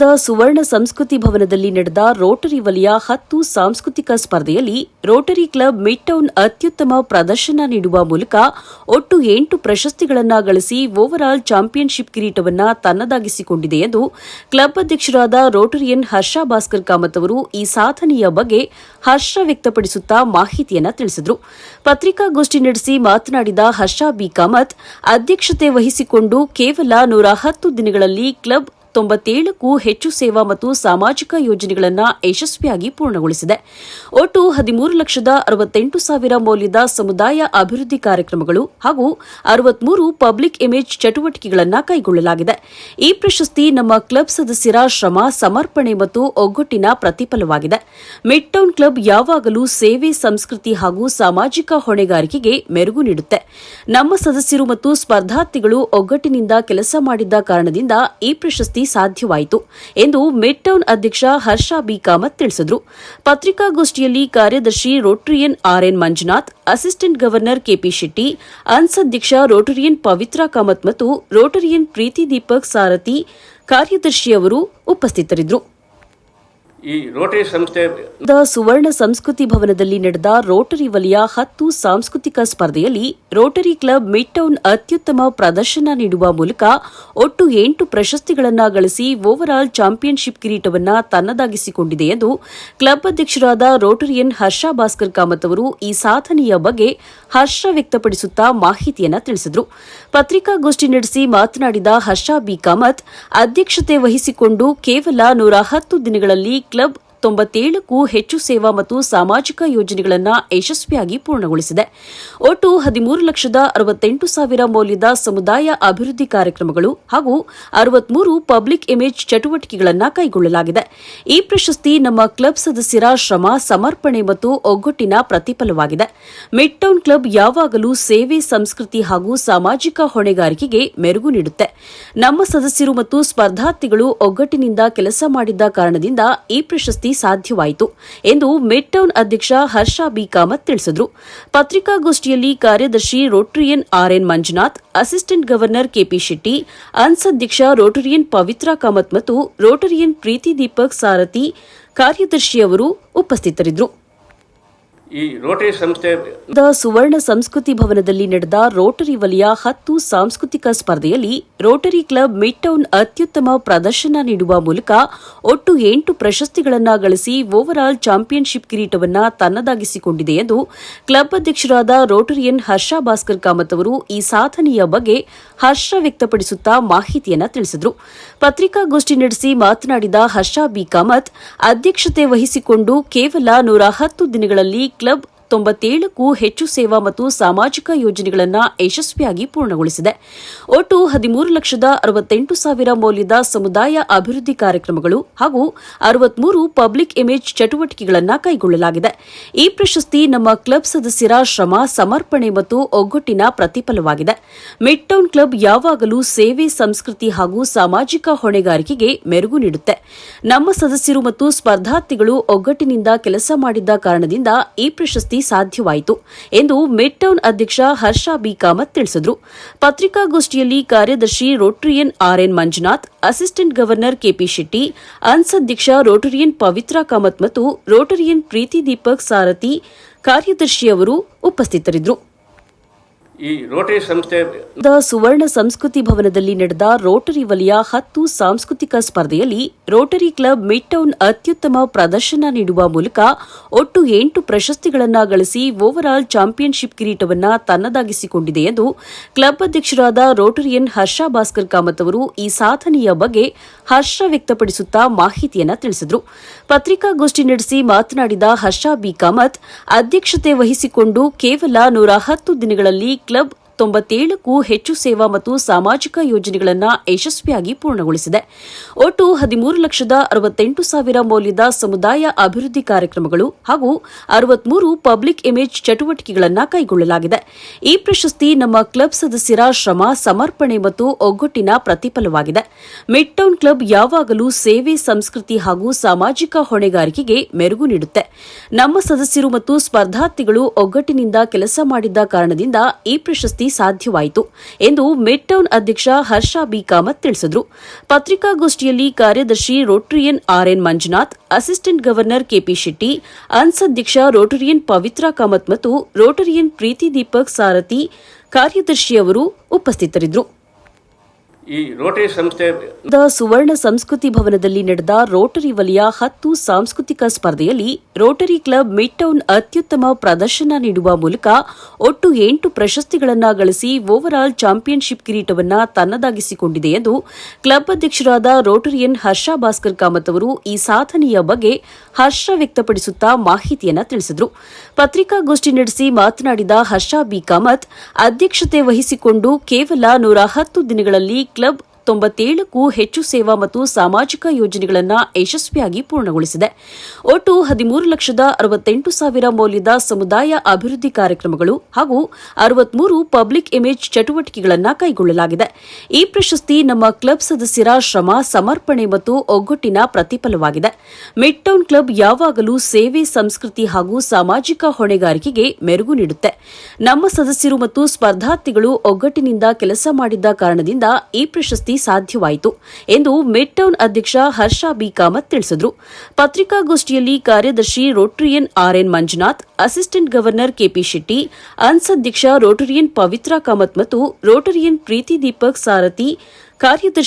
The ಸುವರ್ಣ ಸಂಸ್ಕೃತಿ ಭವನದಲ್ಲಿ ನಡೆದ ರೋಟರಿ ವಲಯ ಹತ್ತು ಸಾಂಸ್ಕೃತಿಕ ಸ್ಪರ್ಧೆಯಲ್ಲಿ ರೋಟರಿ ಕ್ಲಬ್ ಮಿಡ್ ಟೌನ್ ಅತ್ಯುತ್ತಮ ಪ್ರದರ್ಶನ ನೀಡುವ ಮೂಲಕ ಒಟ್ಟು ಎಂಟು ಪ್ರಶಸ್ತಿಗಳನ್ನು ಗಳಿಸಿ ಓವರಾಲ್ ಚಾಂಪಿಯನ್ಶಿಪ್ ಕಿರೀಟವನ್ನು ತನ್ನದಾಗಿಸಿಕೊಂಡಿದೆ ಎಂದು ಕ್ಲಬ್ ಅಧ್ಯಕ್ಷರಾದ ರೋಟರಿಯನ್ ಹರ್ಷ ಭಾಸ್ಕರ್ ಕಾಮತ್ ಅವರು ಈ ಸಾಧನೆಯ ಬಗ್ಗೆ ಹರ್ಷ ವ್ಯಕ್ತಪಡಿಸುತ್ತಾ ಮಾಹಿತಿಯನ್ನು ತಿಳಿಸಿದರು. ಪತ್ರಿಕಾಗೋಷ್ಠಿ ನಡೆಸಿ ಮಾತನಾಡಿದ ಹರ್ಷ ಬಿ ಕಾಮತ್, ಅಧ್ಯಕ್ಷತೆ ವಹಿಸಿಕೊಂಡು ಕೇವಲ ನೂರ ಹತ್ತು ದಿನಗಳಲ್ಲಿ ಕ್ಲಬ್ ತೊಂಬತ್ತೇಳಕ್ಕೂ ಹೆಚ್ಚು ಸೇವಾ ಮತ್ತು ಸಾಮಾಜಿಕ ಯೋಜನೆಗಳನ್ನು ಯಶಸ್ವಿಯಾಗಿ ಪೂರ್ಣಗೊಳಿಸಿದೆ. ಒಟ್ಟು ಹದಿಮೂರು ಲಕ್ಷದ ಅರವತ್ತೆಂಟು ಸಾವಿರ ಮೌಲ್ಯದ ಸಮುದಾಯ ಅಭಿವೃದ್ಧಿ ಕಾರ್ಯಕ್ರಮಗಳು ಹಾಗೂ ಅರವತ್ಮೂರು ಪಬ್ಲಿಕ್ ಇಮೇಜ್ ಚಟುವಟಿಕೆಗಳನ್ನು ಕೈಗೊಳ್ಳಲಾಗಿದೆ. ಈ ಪ್ರಶಸ್ತಿ ನಮ್ಮ ಕ್ಲಬ್ ಸದಸ್ಯರ ಶ್ರಮ, ಸಮರ್ಪಣೆ ಮತ್ತು ಒಗ್ಗಟ್ಟಿನ ಪ್ರತಿಫಲವಾಗಿದೆ. ಮಿಡ್ ಟೌನ್ ಕ್ಲಬ್ ಯಾವಾಗಲೂ ಸೇವೆ, ಸಂಸ್ಕೃತಿ ಹಾಗೂ ಸಾಮಾಜಿಕ ಹೊಣೆಗಾರಿಕೆಗೆ ಮೆರುಗು ನೀಡುತ್ತೆ. ನಮ್ಮ ಸದಸ್ಯರು ಮತ್ತು ಸ್ಪರ್ಧಾರ್ಥಿಗಳು ಒಗ್ಗಟ್ಟಿನಿಂದ ಕೆಲಸ ಮಾಡಿದ್ದ ಕಾರಣದಿಂದ ಈ ಪ್ರಶಸ್ತಿ ಸಾಧ್ಯವಾಯಿತು ಎಂದು ಮಿಡ್ ಟೌನ್ ಅಧ್ಯಕ್ಷ ಹರ್ಷ ಬಿ. ಕಾಮತ್ ತಿಳಿಸಿದರು. ಪತ್ರಿಕಾಗೋಷ್ಠಿಯಲ್ಲಿ ಕಾರ್ಯದರ್ಶಿ Rotarian RN Manjunath, assistant governor KP Shetty, Anns ಅಧ್ಯಕ್ಷ ರೋಟರಿಯನ್ ಪವಿತ್ರ ಕಾಮತ್ ಮತ್ತು ರೋಟರಿಯನ್ ಪ್ರೀತಿ ದೀಪಕ್ ಸಾರಥಿ ಕಾರ್ಯದರ್ಶಿಯವರು ಉಪಸ್ಥಿತರಿದ್ದರು ಈ ರೋಟರಿ ಸಂಸ್ಥೆ ಸುವರ್ಣ ಸಂಸ್ಕೃತಿ ಭವನದಲ್ಲಿ ನಡೆದ ರೋಟರಿ ವಲಯ ಹತ್ತು ಸಾಂಸ್ಕೃತಿಕ ಸ್ಪರ್ಧೆಯಲ್ಲಿ ರೋಟರಿ ಕ್ಲಬ್ ಮಿಡ್ ಟೌನ್ ಅತ್ಯುತ್ತಮ ಪ್ರದರ್ಶನ ನೀಡುವ ಮೂಲಕ ಒಟ್ಟು ಎಂಟು ಪ್ರಶಸ್ತಿಗಳನ್ನು ಗಳಿಸಿ ಓವರಾಲ್ ಚಾಂಪಿಯನ್ಶಿಪ್ ಕಿರೀಟವನ್ನು ತನ್ನದಾಗಿಸಿಕೊಂಡಿದೆ ಎಂದು ಕ್ಲಬ್ ಅಧ್ಯಕ್ಷರಾದ ರೋಟರಿಯನ್ ಹರ್ಷ ಭಾಸ್ಕರ್ ಕಾಮತ್ ಅವರು ಈ ಸಾಧನೆಯ ಬಗ್ಗೆ ಹರ್ಷ ವ್ಯಕ್ತಪಡಿಸುತ್ತಾ ಮಾಹಿತಿಯನ್ನು ತಿಳಿಸಿದರು. ಪತ್ರಿಕಾಗೋಷ್ಠಿ ನಡೆಸಿ ಮಾತನಾಡಿದ ಹರ್ಷ ಬಿ ಕಾಮತ್ ಅಧ್ಯಕ್ಷತೆ ವಹಿಸಿಕೊಂಡು ಕೇವಲ ನೂರ ಹತ್ತು ದಿನಗಳಲ್ಲಿ ಕ್ಲಬ್ ತೊಂಬತ್ತೇಳಕ್ಕೂ ಹೆಚ್ಚು ಸೇವಾ ಮತ್ತು ಸಾಮಾಜಿಕ ಯೋಜನೆಗಳನ್ನು ಯಶಸ್ವಿಯಾಗಿ ಪೂರ್ಣಗೊಳಿಸಿದೆ. ಒಟ್ಟು ಹದಿಮೂರು ಲಕ್ಷದ ಅರವತ್ತೆಂಟು ಸಾವಿರ ಮೌಲ್ಯದ ಸಮುದಾಯ ಅಭಿವೃದ್ಧಿ ಕಾರ್ಯಕ್ರಮಗಳು ಹಾಗೂ ಅರವತ್ಮೂರು ಪಬ್ಲಿಕ್ ಇಮೇಜ್ ಚಟುವಟಿಕೆಗಳನ್ನು ಕೈಗೊಳ್ಳಲಾಗಿದೆ. ಈ ಪ್ರಶಸ್ತಿ ನಮ್ಮ ಕ್ಲಬ್ ಸದಸ್ಯರ ಶ್ರಮ, ಸಮರ್ಪಣೆ ಮತ್ತು ಒಗ್ಗಟ್ಟಿನ ಪ್ರತಿಫಲವಾಗಿದೆ. ಮಿಡ್ ಟೌನ್ ಕ್ಲಬ್ ಯಾವಾಗಲೂ ಸೇವೆ, ಸಂಸ್ಕೃತಿ ಹಾಗೂ ಸಾಮಾಜಿಕ ಹೊಣೆಗಾರಿಕೆಗೆ ಮೆರುಗು ನೀಡುತ್ತೆ. ನಮ್ಮ ಸದಸ್ಯರು ಮತ್ತು ಸ್ಪರ್ಧಾರ್ಥಿಗಳು ಒಗ್ಗಟ್ಟಿನಿಂದ ಕೆಲಸ ಮಾಡಿದ್ದ ಕಾರಣದಿಂದ ಈ ಪ್ರಶಸ್ತಿ ಸಾಧ್ಯವಾಯಿತು ಎಂದು ಮಿಡ್ ಟೌನ್ ಅಧ್ಯಕ್ಷ ಹರ್ಷ ಬಿ. ಕಾಮತ್ ತಿಳಿಸಿದರು. ಪತ್ರಿಕಾಗೋಷ್ಠಿಯಲ್ಲಿ ಕಾರ್ಯದರ್ಶಿ Rotarian RN. Manjunath, assistant governor KP Shetty, Anns ಅಧ್ಯಕ್ಷ ರೋಟರಿಯನ್ ಪವಿತ್ರ ಕಾಮತ್ ಮತ್ತು ರೋಟರಿಯನ್ ಪ್ರೀತಿ ದೀಪಕ್ ಸಾರಥಿ ಕಾರ್ಯದರ್ಶಿಯವರು ಉಪಸ್ಥಿತರಿದ್ದರು. ಈ ರೋಟರಿ ಸಂಸ್ಥೆ ಸುವರ್ಣ ಸಂಸ್ಕೃತಿ ಭವನದಲ್ಲಿ ನಡೆದ ರೋಟರಿ ವಲಯ ಹತ್ತು ಸಾಂಸ್ಕೃತಿಕ ಸ್ಪರ್ಧೆಯಲ್ಲಿ ರೋಟರಿ ಕ್ಲಬ್ ಮಿಡ್ ಟೌನ್ ಅತ್ಯುತ್ತಮ ಪ್ರದರ್ಶನ ನೀಡುವ ಮೂಲಕ ಒಟ್ಟು ಎಂಟು ಪ್ರಶಸ್ತಿಗಳನ್ನು ಗಳಿಸಿ ಓವರಾಲ್ ಚಾಂಪಿಯನ್ಶಿಪ್ ಕಿರೀಟವನ್ನು ತನ್ನದಾಗಿಸಿಕೊಂಡಿದೆ ಎಂದು ಕ್ಲಬ್ ಅಧ್ಯಕ್ಷರಾದ ರೋಟರಿಯನ್ ಹರ್ಷ ಭಾಸ್ಕರ್ ಕಾಮತ್ ಅವರು ಈ ಸಾಧನೆಯ ಬಗ್ಗೆ ಹರ್ಷ ವ್ಯಕ್ತಪಡಿಸುತ್ತಾ ಮಾಹಿತಿಯನ್ನು ತಿಳಿಸಿದರು. ಪತ್ರಿಕಾಗೋಷ್ಠಿ ನಡೆಸಿ ಮಾತನಾಡಿದ ಹರ್ಷ ಬಿ ಕಾಮತ್, ಅಧ್ಯಕ್ಷತೆ ವಹಿಸಿಕೊಂಡು ಕೇವಲ ನೂರ ಹತ್ತು ದಿನಗಳಲ್ಲಿ ಕ್ಲಬ್ ತೊಂಬತ್ತೇಳಕ್ಕೂ ಹೆಚ್ಚು ಸೇವಾ ಮತ್ತು ಸಾಮಾಜಿಕ ಯೋಜನೆಗಳನ್ನು ಯಶಸ್ವಿಯಾಗಿ ಪೂರ್ಣಗೊಳಿಸಿದೆ. ಒಟ್ಟು ಹದಿಮೂರು ಲಕ್ಷದ ಅರವತ್ತೆಂಟು ಸಾವಿರ ಮೌಲ್ಯದ ಸಮುದಾಯ ಅಭಿವೃದ್ಧಿ ಕಾರ್ಯಕ್ರಮಗಳು ಹಾಗೂ ಅರವತ್ಮೂರು ಪಬ್ಲಿಕ್ ಇಮೇಜ್ ಚಟುವಟಿಕೆಗಳನ್ನು ಕೈಗೊಳ್ಳಲಾಗಿದೆ. ಈ ಪ್ರಶಸ್ತಿ ನಮ್ಮ ಕ್ಲಬ್ ಸದಸ್ಯರ ಶ್ರಮ, ಸಮರ್ಪಣೆ ಮತ್ತು ಒಗ್ಗಟ್ಟಿನ ಪ್ರತಿಫಲವಾಗಿದೆ. ಮಿಡ್ ಟೌನ್ ಕ್ಲಬ್ ಯಾವಾಗಲೂ ಸೇವೆ, ಸಂಸ್ಕೃತಿ ಹಾಗೂ ಸಾಮಾಜಿಕ ಹೊಣೆಗಾರಿಕೆಗೆ ಮೆರುಗು ನೀಡುತ್ತೆ. ನಮ್ಮ ಸದಸ್ಯರು ಮತ್ತು ಸ್ಪರ್ಧಾರ್ಥಿಗಳು ಒಗ್ಗಟ್ಟಿನಿಂದ ಕೆಲಸ ಮಾಡಿದ್ದ ಕಾರಣದಿಂದ ಈ ಪ್ರಶಸ್ತಿ ಸಾಧ್ಯವಾಯಿತು ಎಂದು ಮಿಡ್ ಟೌನ್ ಅಧ್ಯಕ್ಷ ಹರ್ಷ ಬಿ. ಕಾಮತ್ ತಿಳಿಸಿದರು. ಪತ್ರಿಕಾಗೋಷ್ಠಿಯಲ್ಲಿ ಕಾರ್ಯದರ್ಶಿ Rotarian RN Manjunath, assistant governor KP Shetty, Anns ಅಧ್ಯಕ್ಷ ರೋಟರಿಯನ್ ಪವಿತ್ರ ಕಾಮತ್ ಮತ್ತು ರೋಟರಿಯನ್ ಪ್ರೀತಿ ದೀಪಕ್ ಸಾರಥಿ ಕಾರ್ಯದರ್ಶಿಯವರು ಉಪಸ್ಥಿತರಿದ್ದರು. ಈ ರೋಟರಿ ಸಂಸ್ಥೆ ಸುವರ್ಣ ಸಂಸ್ಕೃತಿ ಭವನದಲ್ಲಿ ನಡೆದ ರೋಟರಿ ವಲಯ ಹತ್ತು ಸಾಂಸ್ಕೃತಿಕ ಸ್ಪರ್ಧೆಯಲ್ಲಿ ರೋಟರಿ ಕ್ಲಬ್ ಮಿಡ್ ಟೌನ್ ಅತ್ಯುತ್ತಮ ಪ್ರದರ್ಶನ ನೀಡುವ ಮೂಲಕ ಒಟ್ಟು ಎಂಟು ಪ್ರಶಸ್ತಿಗಳನ್ನು ಗಳಿಸಿ ಓವರಾಲ್ ಚಾಂಪಿಯನ್ಶಿಪ್ ಕಿರೀಟವನ್ನು ತನ್ನದಾಗಿಸಿಕೊಂಡಿದೆ ಎಂದು ಕ್ಲಬ್ ಅಧ್ಯಕ್ಷರಾದ ರೋಟರಿಯನ್ ಹರ್ಷ ಭಾಸ್ಕರ್ ಕಾಮತ್ ಅವರು ಈ ಸಾಧನೆಯ ಬಗ್ಗೆ ಹರ್ಷ ವ್ಯಕ್ತಪಡಿಸುತ್ತಾ ಮಾಹಿತಿಯನ್ನು ತಿಳಿಸಿದರು. ಪತ್ರಿಕಾಗೋಷ್ಠಿ ನಡೆಸಿ ಮಾತನಾಡಿದ ಹರ್ಷ ಬಿ ಕಾಮತ್ ಅಧ್ಯಕ್ಷತೆ ವಹಿಸಿಕೊಂಡು ಕೇವಲ ನೂರ ಹತ್ತು ದಿನಗಳಲ್ಲಿ ಕ್ಲಬ್ ತೊಂಬತ್ತೇಳಕ್ಕೂ ಹೆಚ್ಚು ಸೇವಾ ಮತ್ತು ಸಾಮಾಜಿಕ ಯೋಜನೆಗಳನ್ನು ಯಶಸ್ವಿಯಾಗಿ ಪೂರ್ಣಗೊಳಿಸಿದೆ. ಒಟ್ಟು ಹದಿಮೂರು ಲಕ್ಷದ ಅರವತ್ತೆಂಟು ಸಾವಿರ ಮೌಲ್ಯದ ಸಮುದಾಯ ಅಭಿವೃದ್ಧಿ ಕಾರ್ಯಕ್ರಮಗಳು ಹಾಗೂ ಅರವತ್ಮೂರು ಪಬ್ಲಿಕ್ ಇಮೇಜ್ ಚಟುವಟಿಕೆಗಳನ್ನು ಕೈಗೊಳ್ಳಲಾಗಿದೆ. ಈ ಪ್ರಶಸ್ತಿ ನಮ್ಮ ಕ್ಲಬ್ ಸದಸ್ಯರ ಶ್ರಮ, ಸಮರ್ಪಣೆ ಮತ್ತು ಒಗ್ಗಟ್ಟಿನ ಪ್ರತಿಫಲವಾಗಿದೆ. ಮಿಡ್ ಟೌನ್ ಕ್ಲಬ್ ಯಾವಾಗಲೂ ಸೇವೆ, ಸಂಸ್ಕೃತಿ ಹಾಗೂ ಸಾಮಾಜಿಕ ಹೊಣೆಗಾರಿಕೆಗೆ ಮೆರುಗು ನೀಡುತ್ತೆ. ನಮ್ಮ ಸದಸ್ಯರು ಮತ್ತು ಸ್ಪರ್ಧಾರ್ಥಿಗಳು ಒಗ್ಗಟ್ಟಿನಿಂದ ಕೆಲಸ ಮಾಡಿದ್ದ ಕಾರಣದಿಂದ ಈ ಪ್ರಶಸ್ತಿ ಸಾಧ್ಯವಾಯಿತು ಎಂದು ಮಿಡ್ ಟೌನ್ ಅಧ್ಯಕ್ಷ ಹರ್ಷ ಬಿ. ಕಾಮತ್ ತಿಳಿಸಿದರು. ಪತ್ರಿಕಾಗೋಷ್ಠಿಯಲ್ಲಿ ಕಾರ್ಯದರ್ಶಿ Rotarian RN. Manjunath, assistant governor KP Shetty, Anns ಅಧ್ಯಕ್ಷ ರೋಟರಿಯನ್ ಪವಿತ್ರ ಕಾಮತ್ ಮತ್ತು ರೋಟರಿಯನ್ ಪ್ರೀತಿ ದೀಪಕ್ ಸಾರಥಿ ಕಾರ್ಯದರ್ಶಿಯವರು ಉಪಸ್ಥಿತರಿದ್ದರು. ಈ ರೋಟರಿ ಸಂಸ್ಥೆ ಸುವರ್ಣ ಸಂಸ್ಕೃತಿ ಭವನದಲ್ಲಿ ನಡೆದ ರೋಟರಿ ವಲಯ ಹತ್ತು ಸಾಂಸ್ಕೃತಿಕ ಸ್ಪರ್ಧೆಯಲ್ಲಿ ರೋಟರಿ ಕ್ಲಬ್ ಮಿಡ್ ಟೌನ್ ಅತ್ಯುತ್ತಮ ಪ್ರದರ್ಶನ ನೀಡುವ ಮೂಲಕ ಒಟ್ಟು ಎಂಟು ಪ್ರಶಸ್ತಿಗಳನ್ನು ಗಳಿಸಿ ಓವರಾಲ್ ಚಾಂಪಿಯನ್ಶಿಪ್ ಕಿರೀಟವನ್ನ ತನ್ನದಾಗಿಸಿಕೊಂಡಿದೆ ಎಂದು ಕ್ಲಬ್ ಅಧ್ಯಕ್ಷರಾದ ರೋಟರಿಯನ್ ಹರ್ಷ ಭಾಸ್ಕರ್ ಕಾಮತ್ ಅವರು ಈ ಸಾಧನೆಯ ಬಗ್ಗೆ ಹರ್ಷ ವ್ಯಕ್ತಪಡಿಸುತ್ತಾ ಮಾಹಿತಿಯನ್ನು ತಿಳಿಸಿದರು. ಪತ್ರಿಕಾಗೋಷ್ಠಿ ನಡೆಸಿ ಮಾತನಾಡಿದ ಹರ್ಷ ಬಿ ಕಾಮತ್, ಅಧ್ಯಕ್ಷತೆ ವಹಿಸಿಕೊಂಡು ಕೇವಲ ನೂರ ಹತ್ತು ದಿನಗಳಲ್ಲಿ ಕ್ಲಬ್ ತೊಂಬತ್ತೇಳಕ್ಕೂ ಹೆಚ್ಚು ಸೇವಾ ಮತ್ತು ಸಾಮಾಜಿಕ ಯೋಜನೆಗಳನ್ನು ಯಶಸ್ವಿಯಾಗಿ ಪೂರ್ಣಗೊಳಿಸಿದೆ. ಒಟ್ಟು ಹದಿಮೂರು ಲಕ್ಷದ ಅರವತ್ತೆಂಟು ಸಾವಿರ ಮೌಲ್ಯದ ಸಮುದಾಯ ಅಭಿವೃದ್ಧಿ ಕಾರ್ಯಕ್ರಮಗಳು ಹಾಗೂ ಅರವತ್ಮೂರು ಪಬ್ಲಿಕ್ ಇಮೇಜ್ ಚಟುವಟಿಕೆಗಳನ್ನು ಕೈಗೊಳ್ಳಲಾಗಿದೆ. ಈ ಪ್ರಶಸ್ತಿ ನಮ್ಮ ಕ್ಲಬ್ ಸದಸ್ಯರ ಶ್ರಮ, ಸಮರ್ಪಣೆ ಮತ್ತು ಒಗ್ಗಟ್ಟಿನ ಪ್ರತಿಫಲವಾಗಿದೆ. ಮಿಡ್ ಟೌನ್ ಕ್ಲಬ್ ಯಾವಾಗಲೂ ಸೇವೆ, ಸಂಸ್ಕೃತಿ ಹಾಗೂ ಸಾಮಾಜಿಕ ಹೊಣೆಗಾರಿಕೆಗೆ ಮೆರುಗು ನೀಡುತ್ತೆ. ನಮ್ಮ ಸದಸ್ಯರು ಮತ್ತು ಸ್ಪರ್ಧಾರ್ಥಿಗಳು ಒಗ್ಗಟ್ಟಿನಿಂದ ಕೆಲಸ ಮಾಡಿದ್ದ ಕಾರಣದಿಂದ ಈ ಪ್ರಶಸ್ತಿ ಸಾಧ್ಯವಾಯಿತು ಎಂದು ಮಿಡ್ ಟೌನ್ ಅಧ್ಯಕ್ಷ ಹರ್ಷ ಬಿ. ಕಾಮತ್ ತಿಳಿಸಿದರು. ಪತ್ರಿಕಾಗೋಷ್ಠಿಯಲ್ಲಿ ಕಾರ್ಯದರ್ಶಿ Rotarian RN. Manjunath, assistant governor KP Shetty, Anns ಅಧ್ಯಕ್ಷ ರೋಟರಿಯನ್ ಪವಿತ್ರ ಕಾಮತ್ ಮತ್ತು ರೋಟರಿಯನ್ ಪ್ರೀತಿ ದೀಪಕ್ ಸಾರಥಿ, ಕಾರ್ಯದರ್ಶಿ